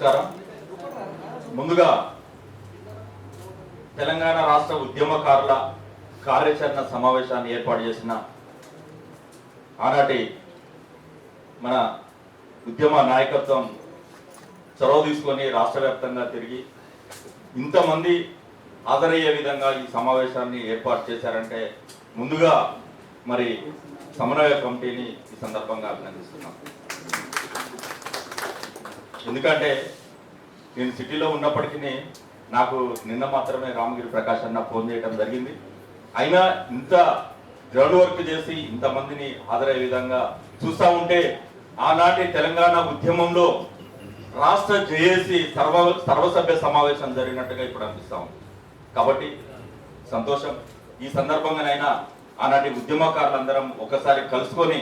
నమస్కారం. ముందుగా తెలంగాణ రాష్ట్ర ఉద్యమకారుల కార్యాచరణ సమావేశాన్ని ఏర్పాటు చేసిన ఆనాటి మన ఉద్యమ నాయకత్వం చొరవ తీసుకొని రాష్ట్ర వ్యాప్తంగా తిరిగి ఇంతమంది హాజరయ్యే విధంగా ఈ సమావేశాన్ని ఏర్పాటు చేశారంటే ముందుగా మరి సమన్వయ కమిటీని ఈ సందర్భంగా అభినందిస్తున్నాం. ఎందుకంటే నేను సిటీలో ఉన్నప్పటికీ నాకు నిన్న మాత్రమే రామగిరి ప్రకాష్ అన్న ఫోన్ చేయడం జరిగింది. అయినా ఇంత గ్రౌండ్ వర్క్ చేసి ఇంతమందిని హాజరయ్యే విధంగా చూస్తూ ఉంటే ఆనాటి తెలంగాణ ఉద్యమంలో రాష్ట్ర జేఏసీ సర్వ సర్వసభ్య సమావేశం జరిగినట్టుగా ఇప్పుడు అనిపిస్తాం కాబట్టి సంతోషం. ఈ సందర్భంగానైనా ఆనాటి ఉద్యమకారులందరం ఒకసారి కలుసుకొని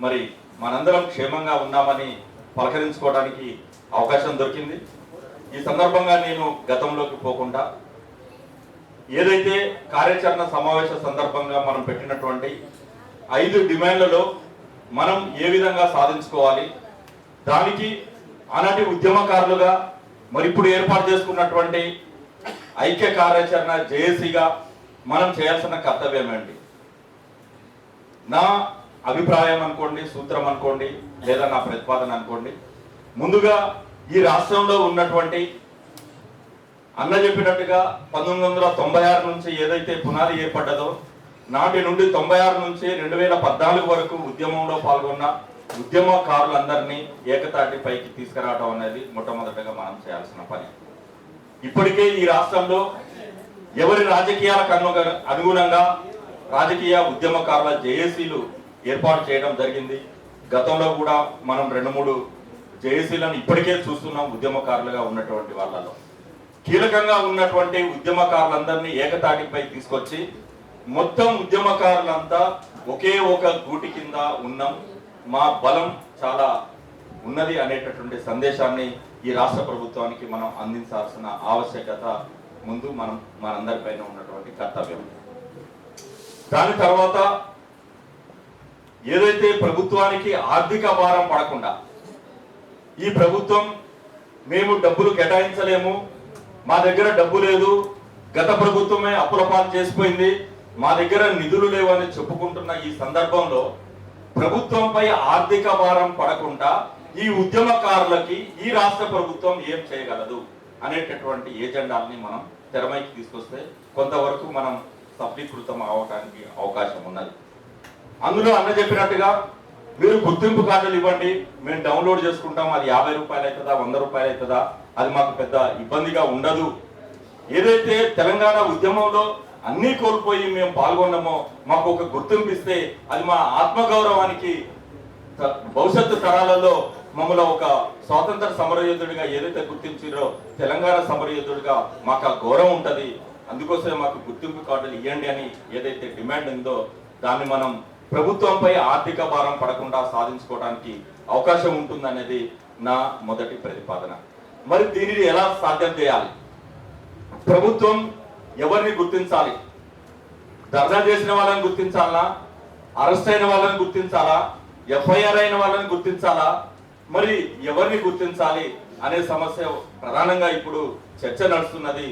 మరి మనందరం క్షేమంగా ఉన్నామని పలకరించుకోవడానికి అవకాశం దొరికింది. ఈ సందర్భంగా నేను గతంలోకి పోకుండా ఏదైతే కార్యాచరణ సమావేశ సందర్భంగా మనం పెట్టినటువంటి ఐదు డిమాండ్లలో మనం ఏ విధంగా సాధించుకోవాలి దానికి ఆనాటి ఉద్యమకారులుగా మరి ఇప్పుడు ఏర్పాటు చేసుకున్నటువంటి ఐక్య కార్యాచరణ జేఏసీగా మనం చేయాల్సిన కర్తవ్యం ఏంటి? నా అభిప్రాయం అనుకోండి సూత్రం అనుకోండి లేదా నా ప్రతిపాదన అనుకోండి ముందుగా ఈ రాష్ట్రంలో ఉన్నటువంటి అన్న చెప్పినట్టుగా పంతొమ్మిది వందల తొంభై ఆరు నుంచి ఏదైతే పునాది ఏర్పడ్డదో నాటి నుండి తొంభై ఆరు నుంచి రెండు వేల పద్నాలుగు వరకు ఉద్యమంలో పాల్గొన్న ఉద్యమకారులందరినీ ఏకతాటి పైకి తీసుకురావడం అనేది మొట్టమొదటగా మనం చేయాల్సిన పని. ఇప్పటికే ఈ రాష్ట్రంలో ఎవరి రాజకీయాలకు అను- అనుగుణంగా రాజకీయ ఉద్యమకారుల జేఏసీలు ఏర్పాటు చేయడం జరిగింది. గతంలో కూడా మనం రెండు మూడు జేఏసీలను ఇప్పటికే చూస్తున్నాం ఉద్యమకారులుగా ఉన్నటువంటి వాళ్ళలో. కీలకంగా ఉన్నటువంటి ఉద్యమకారులందరినీ ఏకతాటిపై తీసుకొచ్చి మొత్తం ఉద్యమకారులంతా ఒకే ఒక గూటి కింద ఉన్నాం. మా బలం చాలా ఉన్నది అనేటటువంటి సందేశాన్ని ఈ రాష్ట్ర ప్రభుత్వానికి మనం అందించాల్సిన ఆవశ్యకత ముందు మనం మనందరిపైన ఉన్నటువంటి కర్తవ్యం. దాని తర్వాత ఏదైతే ప్రభుత్వానికి ఆర్థిక భారం పడకుండా ఈ ప్రభుత్వం మేము డబ్బులు కేటాయించలేము. మా దగ్గర డబ్బు లేదు. గత ప్రభుత్వమే అప్పుల పాలు చేసిపోయింది. మా దగ్గర నిధులు లేవని చెప్పుకుంటున్న ఈ సందర్భంలో ప్రభుత్వంపై ఆర్థిక భారం పడకుండా ఈ ఉద్యమకారులకి ఈ రాష్ట్ర ప్రభుత్వం ఏం చేయగలదు అనేటటువంటి ఏజెండాల్ని మనం తెరమైకి తీసుకొస్తే కొంతవరకు మనం సఫలీకృతం అవడానికి అవకాశం ఉన్నది. అందులో అన్న చెప్పినట్టుగా మీరు గుర్తింపు కార్డులు ఇవ్వండి. మేము డౌన్లోడ్ చేసుకుంటాం. అది యాభై రూపాయలు అవుతుందా వంద రూపాయలు అవుతుందా? అది మాకు పెద్ద ఇబ్బందిగా ఉండదు. ఏదైతే తెలంగాణ ఉద్యమంలో అన్నీ కోల్పోయి మేము పాల్గొన్నామో మాకు ఒక గుర్తింపు ఇస్తే అది మా ఆత్మగౌరవానికి భవిష్యత్తు తరాలలో మమ్మల్ని ఒక స్వాతంత్ర సమరయోధుడిగా ఏదైతే గుర్తించారో తెలంగాణ సమరయోధుడిగా మాకు ఆ గౌరవం ఉంటుంది. అందుకోసమే మాకు గుర్తింపు కార్డులు ఇవ్వండి అని ఏదైతే డిమాండ్ ఉందో దాన్ని మనం ప్రభుత్వంపై ఆర్థిక భారం పడకుండా సాధించుకోవడానికి అవకాశం ఉంటుందనేది నా మొదటి ప్రతిపాదన. మరి దీనిని ఎలా సాధ్యం చేయాలి? ప్రభుత్వం ఎవరిని గుర్తించాలి? ధర్నా చేసిన వాళ్ళని గుర్తించాలా? అరెస్ట్ అయిన వాళ్ళని గుర్తించాలా? ఎఫ్ఐఆర్ అయిన వాళ్ళని గుర్తించాలా? మరి ఎవరిని గుర్తించాలి అనే సమస్య ప్రధానంగా ఇప్పుడు చర్చ నడుస్తున్నది.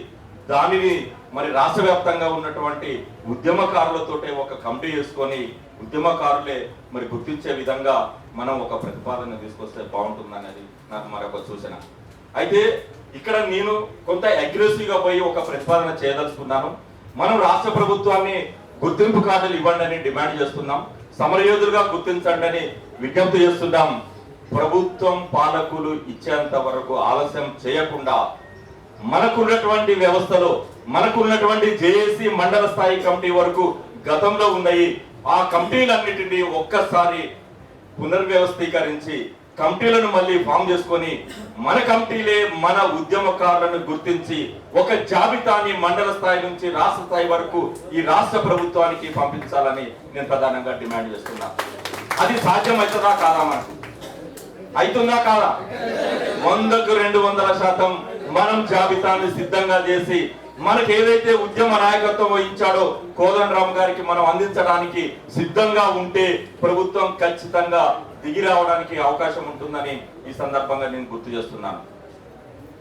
దానిని మరి రాష్ట్ర వ్యాప్తంగా ఉన్నటువంటి ఉద్యమకారులతోటే ఒక కమిటీ చేసుకొని ఉద్యమకారులే మరి గుర్తించే విధంగా మనం ఒక ప్రతిపాదన తీసుకొస్తే బాగుంటుందనేది నాకు మరొక సూచన. అయితే ఇక్కడ నేను కొంత అగ్రెసివ్గా పోయి ఒక ప్రతిపాదన చేయదలుచుకున్నాను. మనం రాష్ట్ర ప్రభుత్వాన్ని గుర్తింపు కార్డులు ఇవ్వండి అని డిమాండ్ చేస్తున్నాం. సమరయోధులుగా గుర్తించండి అని విజ్ఞప్తి చేస్తున్నాం. ప్రభుత్వం పాలకులు ఇచ్చేంత వరకు ఆలస్యం చేయకుండా మనకున్నటువంటి వ్యవస్థలో మనకున్నటువంటి జేఏసీ మండల స్థాయి కమిటీ వరకు గతంలో ఉన్నాయి. ఆ కంపెనీలన్నిటినీ ఒక్కసారి పునర్వ్యవస్థీకరించి కమిటీలను మళ్ళీ ఫామ్ చేసుకొని మన కమిటీలే మన ఉద్యమకారులను గుర్తించి ఒక జాబితాని మండల స్థాయి నుంచి రాష్ట్ర స్థాయి వరకు ఈ రాష్ట్ర ప్రభుత్వానికి పంపించాలని నేను ప్రధానంగా డిమాండ్ చేస్తున్నా. అది సాధ్యమవుతుందా కాదా మనకు? అవుతుందా కాదా? వందకు రెండు వందల శాతం మనం జాబితాని సిద్ధంగా చేసి మనకి ఏదైతే ఉద్యమ నాయకత్వం వహించాడో కోదండరామ్ గారికి మనం అందించడానికి సిద్ధంగా ఉంటే ప్రభుత్వం ఖచ్చితంగా దిగి రావడానికి అవకాశం ఉంటుందని ఈ సందర్భంగా నేను గుర్తు చేస్తున్నాను.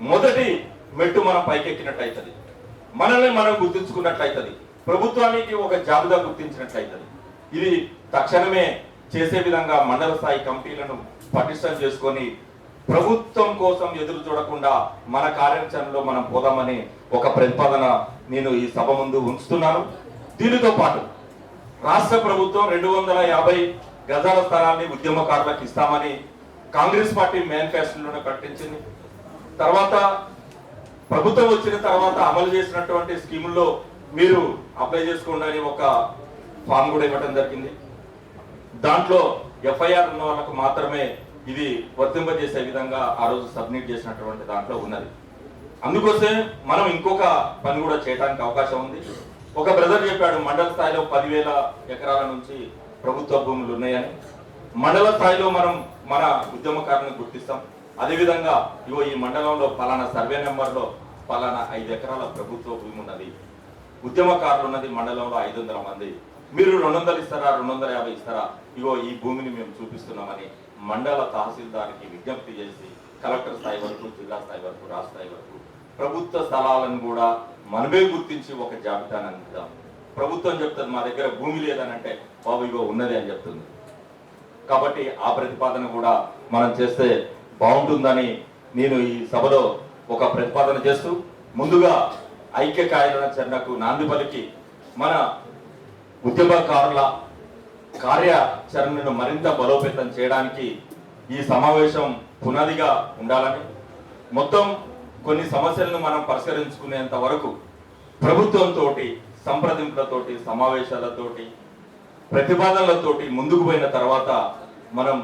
మొదటి మెట్టు మనం పైకెక్కినట్టు మనల్ని మనం గుర్తించుకున్నట్లయితుంది ప్రభుత్వానికి ఒక జాబితా గుర్తించినట్లయితుంది ఇది తక్షణమే చేసే విధంగా మండల స్థాయి కమిటీలను పటిష్టం చేసుకొని ప్రభుత్వం కోసం ఎదురు చూడకుండా మన కార్యాచరణలో మనం పోదామని ఒక ప్రతిపాదన నేను ఈ సభ ముందు ఉంచుతున్నాను. దీనితో పాటు రాష్ట్ర ప్రభుత్వం రెండు వందల యాభై గజాల స్థలాన్ని ఉద్యమకారులకు ఇస్తామని కాంగ్రెస్ పార్టీ మేనిఫెస్టోలోనే ప్రకటించింది. తర్వాత ప్రభుత్వం వచ్చిన తర్వాత అమలు చేసినటువంటి స్కీముల్లో మీరు అప్లై చేసుకోండి ఒక ఫామ్ కూడా ఇవ్వడం జరిగింది. దాంట్లో ఎఫ్ఐఆర్ ఉన్న వాళ్ళకు మాత్రమే ఇది వర్తింపజేసే విధంగా ఆ రోజు సబ్మిట్ చేసినటువంటి దాంట్లో ఉన్నది. అందుకోసమే మనం ఇంకొక పని కూడా చేయడానికి అవకాశం ఉంది. ఒక బ్రదర్ చెప్పాడు మండల స్థాయిలో పదివేల ఎకరాల నుంచి ప్రభుత్వ భూములు ఉన్నాయని. మండల స్థాయిలో మనం మన ఉద్యమకారులను గుర్తిస్తాం. అదేవిధంగా ఇగో ఈ మండలంలో పలానా సర్వే నెంబర్లో పలానా ఐదు ఎకరాల ప్రభుత్వ భూమి ఉన్నది. ఉద్యమకారులు ఉన్నది మండలంలో ఐదు వందల మంది. మీరు రెండు వందలు ఇస్తారా? రెండు వందల యాభై ఇస్తారా? ఇగో ఈ భూమిని మేము చూపిస్తున్నామని మండల తహసీల్దార్కి విజ్ఞప్తి చేసి కలెక్టర్ స్థాయి వరకు జిల్లా స్థాయి వరకు రాష్ట్ర స్థాయి వరకు ప్రభుత్వ స్థలాలను కూడా మనమే గుర్తించి ఒక జాబితాను అందిద్దాం. ప్రభుత్వం చెప్తుంది మా దగ్గర భూమి లేదని అంటే బాబు ఇగో ఉన్నది అని చెప్తుంది. కాబట్టి ఆ ప్రతిపాదన కూడా మనం చేస్తే బాగుంటుందని నేను ఈ సభలో ఒక ప్రతిపాదన చేస్తూ ముందుగా ఐక్య చెన్నకు నాంది పలికి మన ఉద్యమకారుల కార్యాచరణను మరింత బలోపేతం చేయడానికి ఈ సమావేశం పునాదిగా ఉండాలని. మొత్తం కొన్ని సమస్యలను మనం పరిష్కరించుకునేంత వరకు ప్రభుత్వంతో సంప్రదింపులతోటి సమావేశాలతోటి ప్రతిపాదనలతోటి ముందుకు పోయిన తర్వాత మనం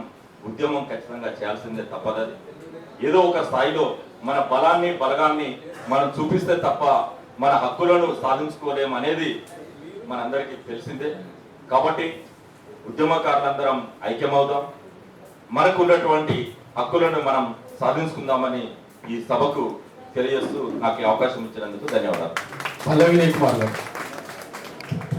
ఉద్యమం ఖచ్చితంగా చేయాల్సిందే తప్పదది. ఏదో ఒక స్థాయిలో మన బలాన్ని బలగాన్ని మనం చూపిస్తే తప్ప మన హక్కులను సాధించుకోలేం అనేది మనందరికీ తెలిసిందే. కాబట్టి ఉద్యమకారులందరం ఐక్యమవుదాం. మనకు ఉన్నటువంటి హక్కులను మనం సాధించుకుందామని ఈ సభకు తెలియజేస్తూ నాకు అవకాశం ఇచ్చినందుకు ధన్యవాదాలు. పల్లవి కుమార్